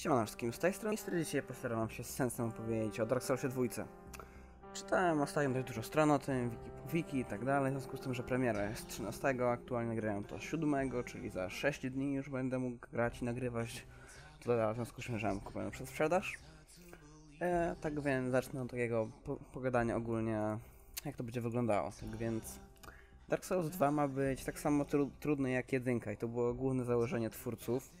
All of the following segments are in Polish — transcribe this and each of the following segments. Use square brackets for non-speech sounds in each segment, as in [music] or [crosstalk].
Siemano wszystkim, z tej strony Mister dzisiaj postaram się z sensem opowiedzieć o Dark Soulsie 2. Czytałem ostatnio dość dużo stron o tym, wiki, wiki i tak dalej, w związku z tym, że premiera jest 13, aktualnie nagrałem to 7, czyli za 6 dni już będę mógł grać i nagrywać, to w związku z tym, że mam kupione przez sprzedaż. E, tak więc zacznę od takiego po pogadania ogólnie, jak to będzie wyglądało. Tak więc Dark Souls 2 ma być tak samo tru trudny jak jedynka i to było główne założenie twórców.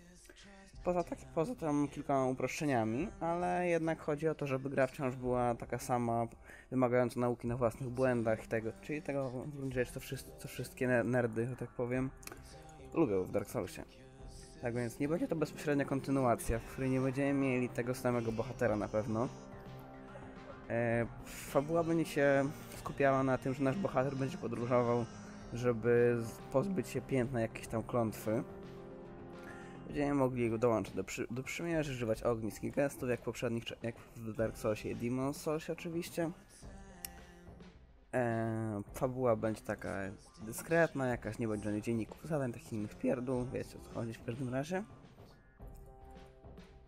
Poza, tak, poza tam kilkoma uproszczeniami, ale jednak chodzi o to, żeby gra wciąż była taka sama, wymagająca nauki na własnych błędach i tego, czyli tego w gruncie rzeczy co, wszyscy, wszystkie nerdy, że tak powiem, lubią w Dark Soulsie. Tak więc nie będzie to bezpośrednia kontynuacja, w której nie będziemy mieli tego samego bohatera na pewno. E, fabuła będzie się skupiała na tym, że nasz bohater będzie podróżował, żeby pozbyć się piętna jakiejś tam klątwy. Będziemy mogli dołączyć do, przy, do przymierzy, używać ognisk i gestów, jak poprzednich, jak w Dark Soulsie i Demon Soulsie oczywiście. Eee, fabuła będzie taka dyskretna, jakaś nie będzie żadnych dzienników zadań, takich innych pierdół, wiecie o co chodzi w każdym razie.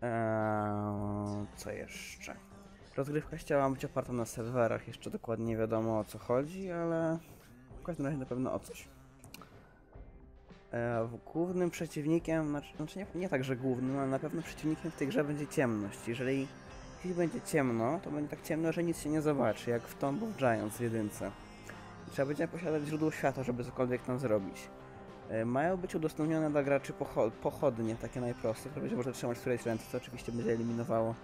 Eee, co jeszcze? Rozgrywka chciała być oparta na serwerach, jeszcze dokładnie nie wiadomo o co chodzi, ale w każdym razie na pewno o coś. E, głównym przeciwnikiem, znaczy, znaczy nie, nie tak, że głównym, ale na pewno przeciwnikiem w tej grze będzie ciemność. Jeżeli, jeśli będzie ciemno, to będzie tak ciemno, że nic się nie zobaczy, jak w Tomb of Giants w jedynce. Trzeba będzie posiadać źródło światła, żeby cokolwiek tam zrobić. E, mają być udostępnione dla graczy pochodnie, takie najprostsze, które będzie można trzymać w którejś ręce, co oczywiście będzie eliminowało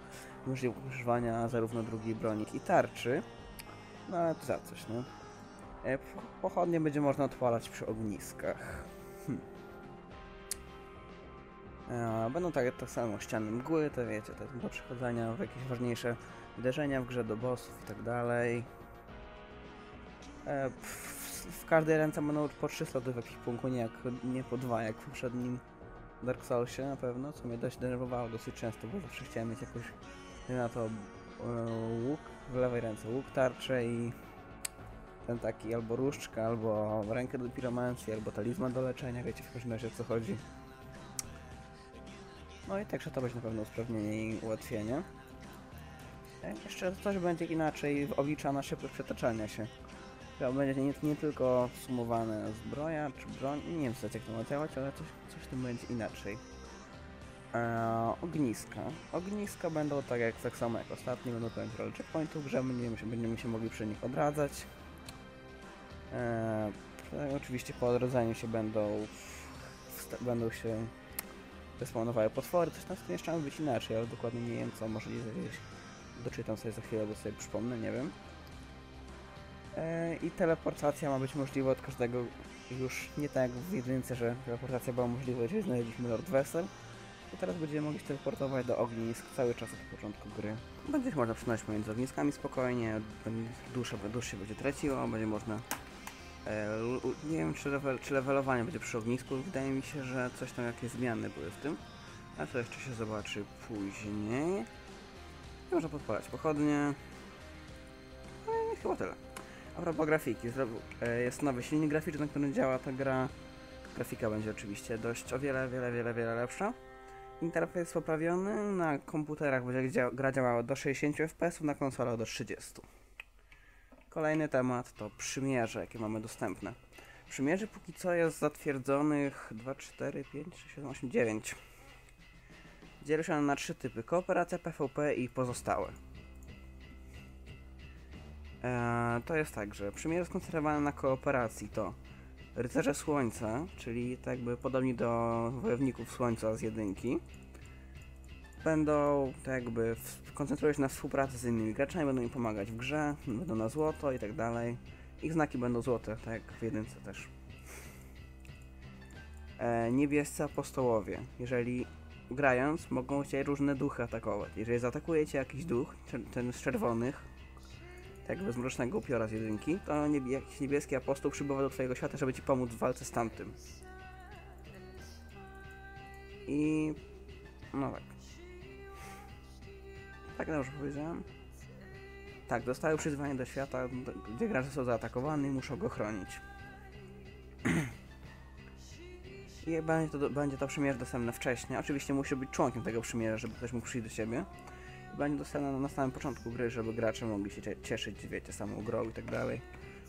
możliwość używania zarówno drugiej broni, i tarczy. No ale to za coś, no. Pochodnie będzie można odpalać przy ogniskach. Hmm. E, będą tak, tak samo ściany mgły, to wiecie, to do przechodzenia w jakieś ważniejsze uderzenia w grze do bossów i tak dalej. E, w każdej ręce będą po 3 sloty w jakimś punktu, nie, jak, nie po dwa jak w poprzednim Dark Soulsie na pewno, co mnie dość denerwowało dosyć często, bo zawsze chciałem mieć jakoś na to e, łuk, w lewej ręce łuk, tarczę i ten taki albo różdżka, albo rękę do piromancji, albo talizman do leczenia, wiecie w każdym razie o co chodzi. No i także to będzie na pewno usprawnienie i ułatwienie. E, jeszcze coś będzie inaczej obliczana szybkość przetaczania się. To będzie nie, nie tylko sumowane zbroja czy broń, nie wiem jak to ma działać, ale coś, coś w tym będzie inaczej. Eee, ogniska. Ogniska będą tak jak tak samo jak ostatnio, będą pełnić rolę checkpointów, że będziemy się, będziemy się mogli przy nich odradzać. Eee, oczywiście po odrodzeniu się będą będą się respawnowały potwory, coś tam z tym jeszcze ma być inaczej, ale dokładnie nie wiem co, może gdzieś doczytam sobie za chwilę, bo sobie przypomnę, nie wiem. Eee, I teleportacja ma być możliwa od każdego, już nie tak jak w jedynce, że teleportacja była możliwa, jeżeli znaleźliśmy Lord Vessel. I teraz będziemy mogli teleportować do ognisk cały czas od początku gry. Będzie można przynosić pomiędzy ogniskami spokojnie, dłuższe, dłuższe będzie traciło, będzie można E, nie wiem, czy, level, czy levelowanie będzie przy ognisku. Wydaje mi się, że coś tam, jakieś zmiany były w tym. A to jeszcze się zobaczy później. Można podpalać pochodnie. No i chyba tyle. A propos grafiki, e, jest nowy silnik graficzny, na którym działa ta gra. Grafika będzie oczywiście dość o wiele, wiele, wiele, wiele lepsza. Interfejs poprawiony, na komputerach będzie gra działała do 60 fps, na konsolach do 30. Kolejny temat to przymierze, jakie mamy dostępne. Przymierze póki co jest zatwierdzonych 2, 4, 5, 6, 7, 8, 9. Dzieli się na trzy typy: kooperacja, PvP i pozostałe. Eee, to jest tak, że przymierze skoncentrowane na kooperacji to Rycerze Słońca, czyli tak jakby podobni do Wojowników Słońca z jedynki będą tak jakby koncentrują się na współpracy z innymi graczami, będą im pomagać w grze, będą na złoto i tak dalej. Ich znaki będą złote, tak jak w jedynce też. E, niebiescy apostołowie. Jeżeli grając, mogą cię różne duchy atakować. Jeżeli zaatakujecie jakiś duch, ten z czerwonych, tak jakby z mrocznego upiora z jedynki, to jakiś niebieski apostoł przybywa do twojego świata, żeby ci pomóc w walce z tamtym. I... no tak. Tak dobrze powiedziałem? Tak, dostają przyzwanie do świata, gdzie gracze są zaatakowani i muszą go chronić. [clears throat] I będzie to, będzie to przymierze dostępne wcześniej. Oczywiście musi być członkiem tego przymierza, żeby ktoś mógł przyjść do ciebie. I będzie dostępne na samym początku gry, żeby gracze mogli się cie- cieszyć, wiecie, samą grą i tak dalej.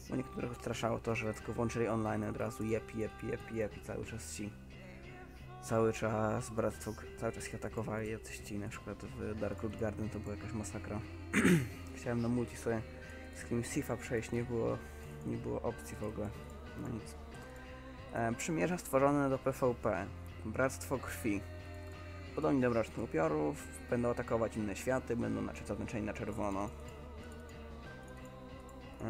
Bo niektórych straszało to, że tylko włączyli online od razu jep, jep, jep, jep i cały czas ci. Cały czas bractwo, cały czas ich atakowali jacyś ci, na przykład w Darkroot Garden to była jakaś masakra. [clears throat] Chciałem na multi sobie z kimś Sifa przejść, nie było, nie było opcji w ogóle. No nic. E, przymierza stworzone do PvP. Bractwo Krwi. Podobnie do Mrocznych Upiorów, będą atakować inne światy, będą znaczy zaznaczeni na czerwono. To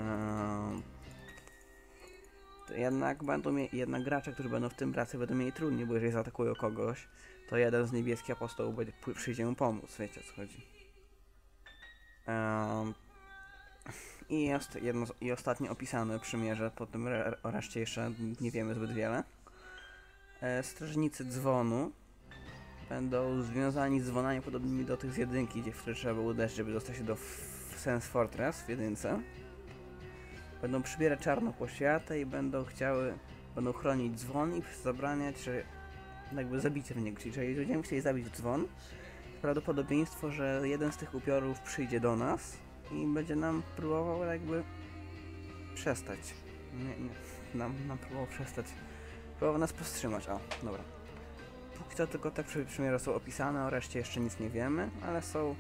jednak będą jednak gracze, którzy będą w tym pracy będą mieli trudniej, bo jeżeli zaatakują kogoś, to jeden z niebieskich apostołów będzie, przyjdzie mu pomóc, wiecie o co chodzi. Ehm, i, jest jedno, z- I ostatnie opisane przymierze, po tym re, o reszcie jeszcze nie wiemy zbyt wiele. E, strażnicy dzwonu będą związani z dzwonami podobnymi do tych z jedynki, gdzie trzeba było uderzyć, żeby dostać się do Sense Fortress w jedynce. Będą przybierać czarną poświatę i będą chciały, będą chronić dzwon i zabraniać, że jakby zabicie w niego. Czyli jeżeli będziemy chcieli zabić dzwon, prawdopodobieństwo, że jeden z tych upiorów przyjdzie do nas i będzie nam próbował jakby przestać. Nie, nie, nam, nam próbował przestać. Próbował nas powstrzymać. O, dobra. Póki co tylko te przy- przymierze są opisane, o reszcie jeszcze nic nie wiemy, ale są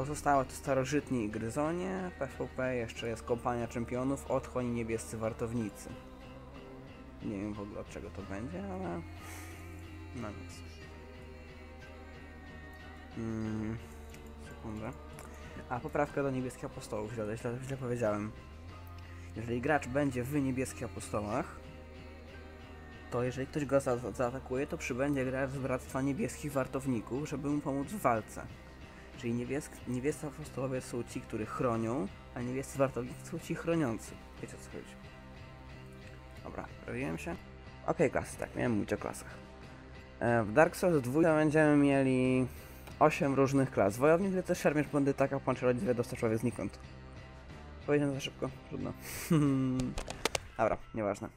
pozostałe to starożytni i gryzonie, PvP jeszcze jest kompania czempionów, otchłań i niebiescy wartownicy. Nie wiem w ogóle od czego to będzie, ale no nic. Mm, sekundę. A, poprawka do niebieskich apostołów, źle, źle, źle powiedziałem. Jeżeli gracz będzie w niebieskich apostołach, to jeżeli ktoś go za za zaatakuje, to przybędzie gracz z Bractwa Niebieskich Wartowników, żeby mu pomóc w walce. Czyli niebiesk niebiescy apostołowie są ci, którzy chronią, a niebiescy wartownicy są ci chroniący. Wiecie o co chodzi. Dobra, prawiłem się. Okej, klasy, tak, miałem mówić o klasach. E, w Dark Souls 2 będziemy mieli 8 różnych klas. Wojownik, rycerz, szermierz, bandyta, kapłan, czarodziej, dostał człowiek znikąd. Powiedziałem za szybko, trudno. [laughs] Dobra, nieważne.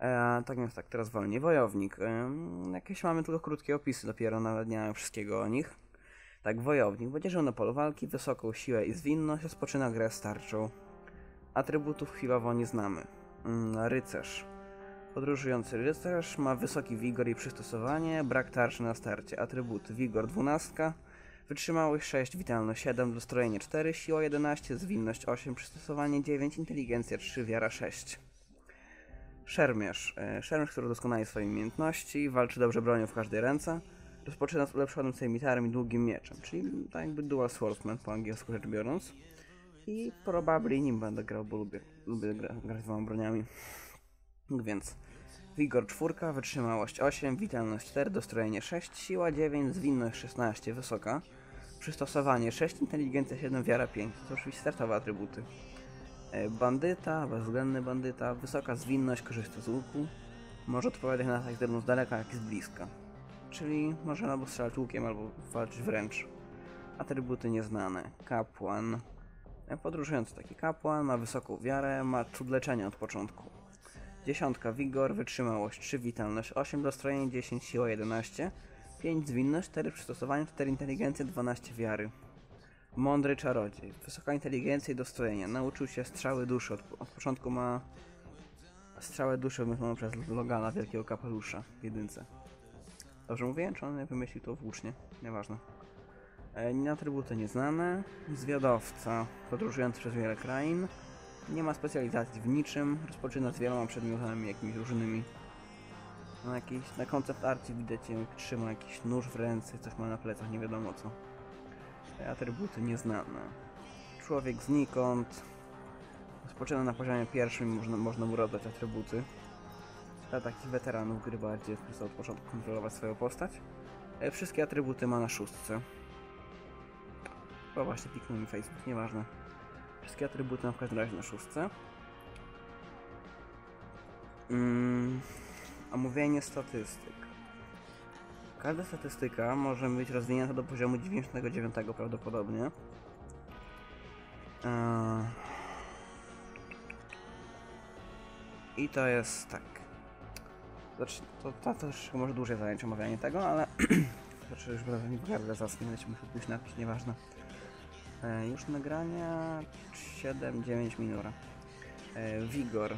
E, tak więc tak, teraz wolniej. Wojownik. E, jakieś mamy tylko krótkie opisy dopiero, nawet nie mamy wszystkiego o nich. Tak, wojownik. Będzie na polu walki, wysoką siłę i zwinność, rozpoczyna grę z tarczą. Atrybutów chwilowo nie znamy. Mm, rycerz. Podróżujący rycerz ma wysoki wigor i przystosowanie, brak tarczy na starcie. Atrybuty wigor 12, wytrzymałość 6, witalność 7, dostrojenie 4, siła 11, zwinność 8, przystosowanie 9, inteligencja 3, wiara 6. Szermierz. E, Szermierz, który doskonale swoje umiejętności, walczy dobrze bronią w każdej ręce. Rozpoczyna z ulepszonym cemitarem i długim mieczem, czyli tak jakby dual swordsman po angielsku rzecz biorąc. I probably nim będę grał, bo lubię, lubię gra, grać dwoma broniami. Więc Wigor 4, wytrzymałość 8, witalność 4, dostrojenie 6, siła 9, zwinność 16, wysoka. Przystosowanie 6, inteligencja 7, wiara 5. To oczywiście startowe atrybuty. E, Bandyta, bezwzględny bandyta, wysoka zwinność, korzysta z łuku. Może odpowiadać na atak z daleka, jak i z bliska. Czyli może albo strzelać łukiem, albo walczyć wręcz. Atrybuty nieznane. Kapłan. E, Podróżujący taki kapłan, ma wysoką wiarę, ma cud leczenia od początku. Dziesiątka wigor, wytrzymałość 3, witalność 8, dostrojenie 10, siła 11, 5 zwinność, 4 przystosowanie, 4 inteligencja, 12 wiary. Mądry czarodziej, wysoka inteligencja i dostrojenie. Nauczył się strzały duszy, od, od początku ma strzałę duszy wymyśloną przez Logana, wielkiego kapelusza w jedynce. Dobrze mówię? Czy on wymyślił to włócznie? Nieważne. E, atrybuty nieznane. Zwiadowca, podróżujący przez wiele krain. Nie ma specjalizacji w niczym. Rozpoczyna z wieloma przedmiotami jakimiś różnymi. Na, jakiś, na koncept arcie widać, jak trzyma jakiś nóż w ręce, coś ma na plecach, nie wiadomo co. E, Atrybuty nieznane. Człowiek znikąd. Rozpoczyna na poziomie pierwszym, można, można mu rozdać atrybuty. Dla takich weteranów gry bardziej chcą od początku kontrolować swoją postać. E, Wszystkie atrybuty ma na szóstce. Bo właśnie piknął mi Facebook, nieważne. Wszystkie atrybuty ma w każdym razie na szóstce. Mm, omówienie statystyk. Każda statystyka może być rozwinięta do poziomu 99 prawdopodobnie. Eee, I to jest tak. Znaczy, to, to też może dłużej zająć omawianie tego, ale... [clears throat] znaczy, już będę nie naprawdę zasnąć, muszę pójść napić, nieważne. E, już nagrania 7-9 minut. E, Wigor.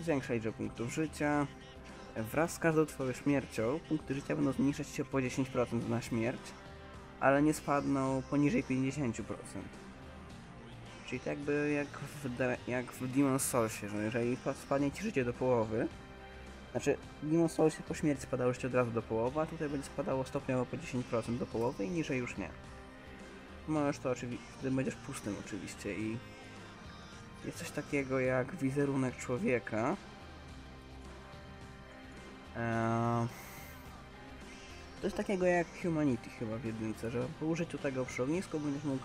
Zwiększa liczbę punktów życia. E, Wraz z każdą twoją śmiercią punkty życia będą zmniejszać się po 10% na śmierć, ale nie spadną poniżej 50%. Czyli tak jakby jak w, jak w Demon's Soulsie, że jeżeli pa- spadnie ci życie do połowy, znaczy Demon's Soulsie po śmierci spadało życie od razu do połowy, a tutaj będzie spadało stopniowo po 10% do połowy i niżej już nie. Możesz to oczywiście, będziesz pustym oczywiście i jest coś takiego jak wizerunek człowieka. Eee, coś takiego jak Humanity chyba w jedynce, że po użyciu tego przy ognisku będziesz mógł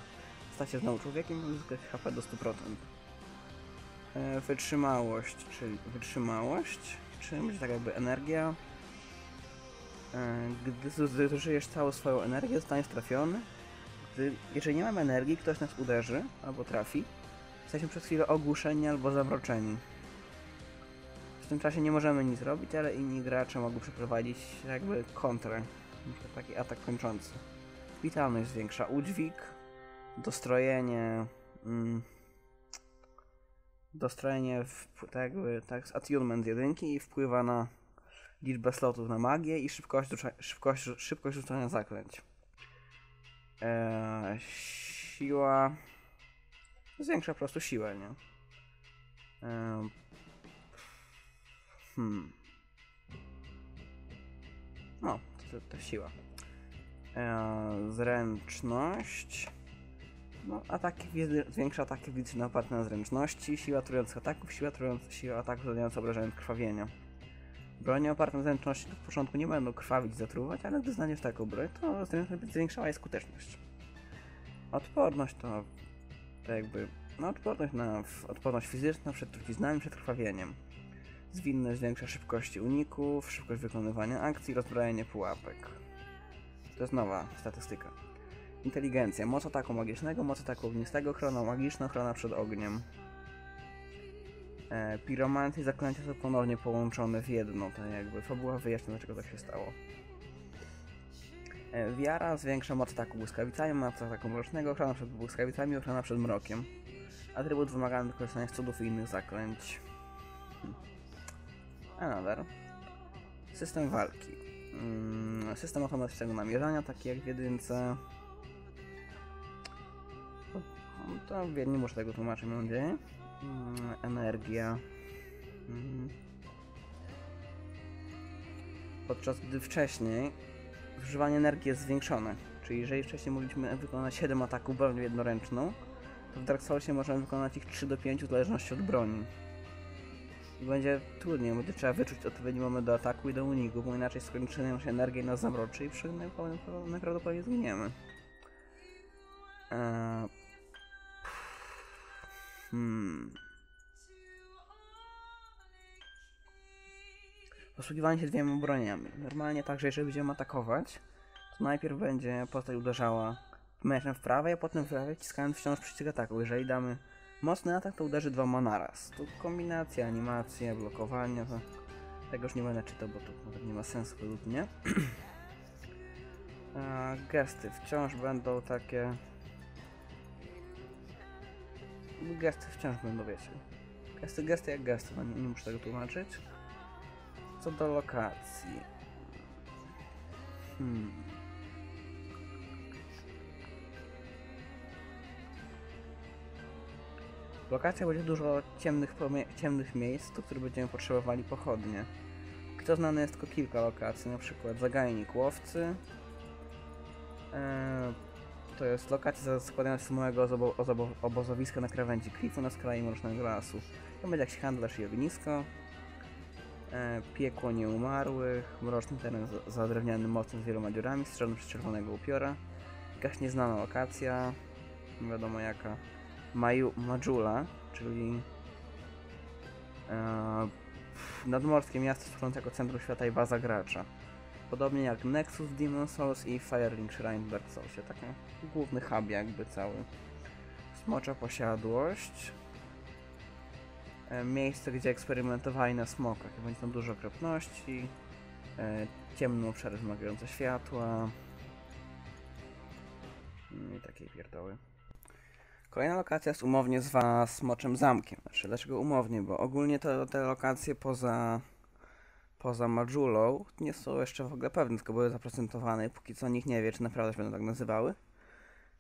stać się znowu człowiekiem i uzyskać HP do 100%. E, wytrzymałość, czyli wytrzymałość, będzie tak jakby energia. E, gdy zu- zużyjesz całą swoją energię, zostaniesz trafiony. Gdy, jeżeli nie mamy energii, ktoś nas uderzy albo trafi, jesteśmy przez chwilę ogłuszeni albo zamroczeni. W tym czasie nie możemy nic robić, ale inni gracze mogą przeprowadzić jakby kontrę. Taki atak kończący. Witalność zwiększa udźwig, dostrojenie. Mm, dostrojenie tak jakby tak z attunement jedynki wpływa na liczbę slotów na magię i szybkość, szybkość, szybkość rzucania zaklęć. Eee, siła. Zwiększa po prostu siłę, nie? Eee, hmm. No, to, to, to siła. Eee, zręczność. No, ataki, zwiększa ataki fizyczne oparte na zręczności, siła trujących ataków, siła, trująca, siła ataków zadająca obrażenia krwawienia. Bronie oparte na zręczności w początku nie będą krwawić, zatruwać, ale gdy znajdziesz taką broń, to zwiększała jej skuteczność. Odporność to, to jakby, no odporność na odporność fizyczna przed truciznami, przed krwawieniem. Zwinność zwiększa szybkość uników, szybkość wykonywania akcji, rozbrajanie pułapek. To jest nowa statystyka. Inteligencja. Moc ataku magicznego, moc ataku ognistego, ochrona magiczna, ochrona przed ogniem. E, piromanty i zaklęcia są ponownie połączone w jedno, to jakby fabuła wyjaśnia dlaczego tak się stało. E, wiara zwiększa moc ataku błyskawicami, moc ataku mrocznego, ochrona przed błyskawicami, ochrona przed mrokiem. Atrybut wymagany do korzystania z cudów i innych zaklęć. Hmm. Another. System walki. Mm, system automatycznego namierzania, taki jak w jedynce. To nie muszę tego tłumaczyć, mam nadzieję. Mm, Energia. Mm. Podczas gdy wcześniej zużywanie energii jest zwiększone. Czyli jeżeli wcześniej mogliśmy wykonać 7 ataków bronią jednoręczną, to w Dark Soulsie możemy wykonać ich 3 do 5 w zależności od broni. I będzie trudniej, będzie trzeba wyczuć odpowiedni moment do ataku i do uniku, bo inaczej skończy nam się energia i nas zamroczy i przy najprawdopodobniej zginiemy. Eee, Hmm. Posługiwanie się dwiema broniami. Normalnie tak, że jeżeli będziemy atakować, to najpierw będzie postać uderzała meczem w prawej, a potem w lewej, wciskając wciąż przycisk ataku. Jeżeli damy mocny atak, to uderzy dwoma naraz. Tu kombinacja, animacja, blokowanie, to tego już nie będę czytał, bo to nawet nie ma sensu według mnie. [clears throat] Gesty wciąż będą takie gesty wciąż będą, wiecie. Gesty, gesty jak gesty, no nie, nie muszę tego tłumaczyć. Co do lokacji. Hmm. W lokacjach będzie dużo ciemnych, ciemnych miejsc, do których będziemy potrzebowali pochodnie. Kto znane jest tylko kilka lokacji, na przykład Zagajnik Łowcy. Eee, to jest lokacja składająca się małego obozowiska na krawędzi klifu na skraju mrocznego lasu. To będzie jakiś handlarz i ognisko. E, piekło nieumarłych, mroczny teren z- zadrewniany mostem z wieloma dziurami, strzelony przez czerwonego upiora. Jakaś nieznana lokacja, nie wiadomo jaka. Maju, Majula, czyli e, nadmorskie miasto służące jako centrum świata i baza gracza. Podobnie jak Nexus Demon Souls i Firelink Shrine w Dark Soulsie. Taki główny hub jakby cały. Smocza posiadłość. E, Miejsce, gdzie eksperymentowali na smokach. Będzie tam dużo okropności. e, ciemne obszary wymagające światła no i takiej pierdoły. Kolejna lokacja jest umownie zwana Smoczym Zamkiem. Znaczy, dlaczego umownie? Bo ogólnie to, te lokacje poza, poza Majulą nie są jeszcze w ogóle pewne, tylko były zaprezentowane i póki co nikt nie wie, czy naprawdę się będą tak nazywały.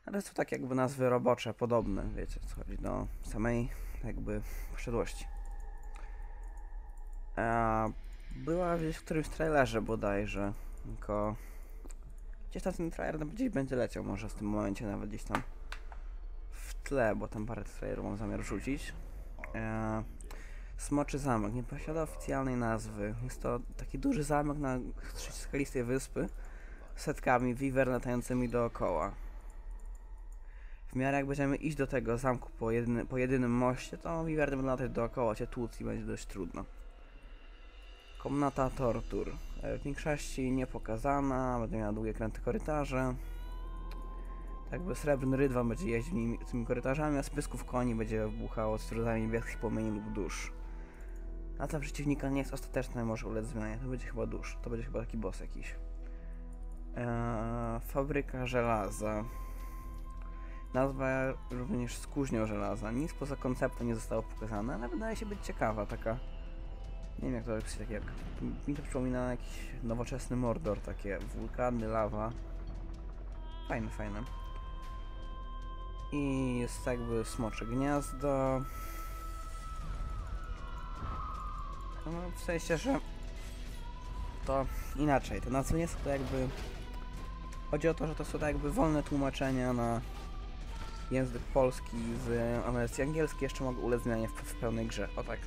Ale są tak jakby nazwy robocze, podobne, wiecie, co chodzi do samej jakby posiadłości. A była gdzieś w którymś trailerze bodajże, tylko gdzieś tam ten trailer gdzieś będzie leciał może w tym momencie nawet gdzieś tam w tle, bo tam parę trailerów mam zamiar rzucić. Smoczy Zamek nie posiada oficjalnej nazwy. Jest to taki duży zamek na skalistej wyspy z setkami wiwer latającymi dookoła. W miarę jak będziemy iść do tego zamku po, jedyny, po jedynym moście, to wiwerny będą latać dookoła cię tłuc i będzie dość trudno. Komnata tortur. E, W większości nie pokazana, będę miała długie kręte korytarze. Tak jakby srebrny rydwan będzie jeździł tymi korytarzami, a z pysków koni będzie buchało struzami niebieskich płomieni lub dusz. Nazwa przeciwnika nie jest ostateczna, może ulec zmianie. To będzie chyba dusz. To będzie chyba taki boss jakiś. Eee, fabryka żelaza. Nazwa również z kuźnią żelaza. Nic poza konceptem nie zostało pokazane, ale wydaje się być ciekawa, taka... Nie wiem jak to opisać, tak jak... Mi to przypomina jakiś nowoczesny Mordor, takie wulkany, lawa. Fajne, fajne. I jest jakby smocze gniazdo. No, w sensie, że to inaczej. Te nazwy nie są to jakby... Chodzi o to, że to są tak jakby wolne tłumaczenia na język polski z wersji angielskiej. Jeszcze mogą ulec zmianie w, w pełnej grze. O tak.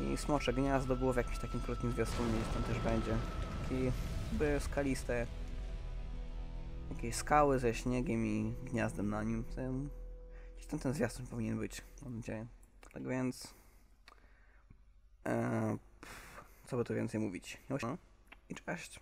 I smocze gniazdo było w jakimś takim krótkim zwiastunie, gdzieś tam też będzie. Takie jakby skaliste jakieś skały ze śniegiem i gniazdem na nim. Gdzieś tam ten zwiastun powinien być, mam nadzieję. Tak więc... E, pff, co by tu więcej mówić? No i cześć.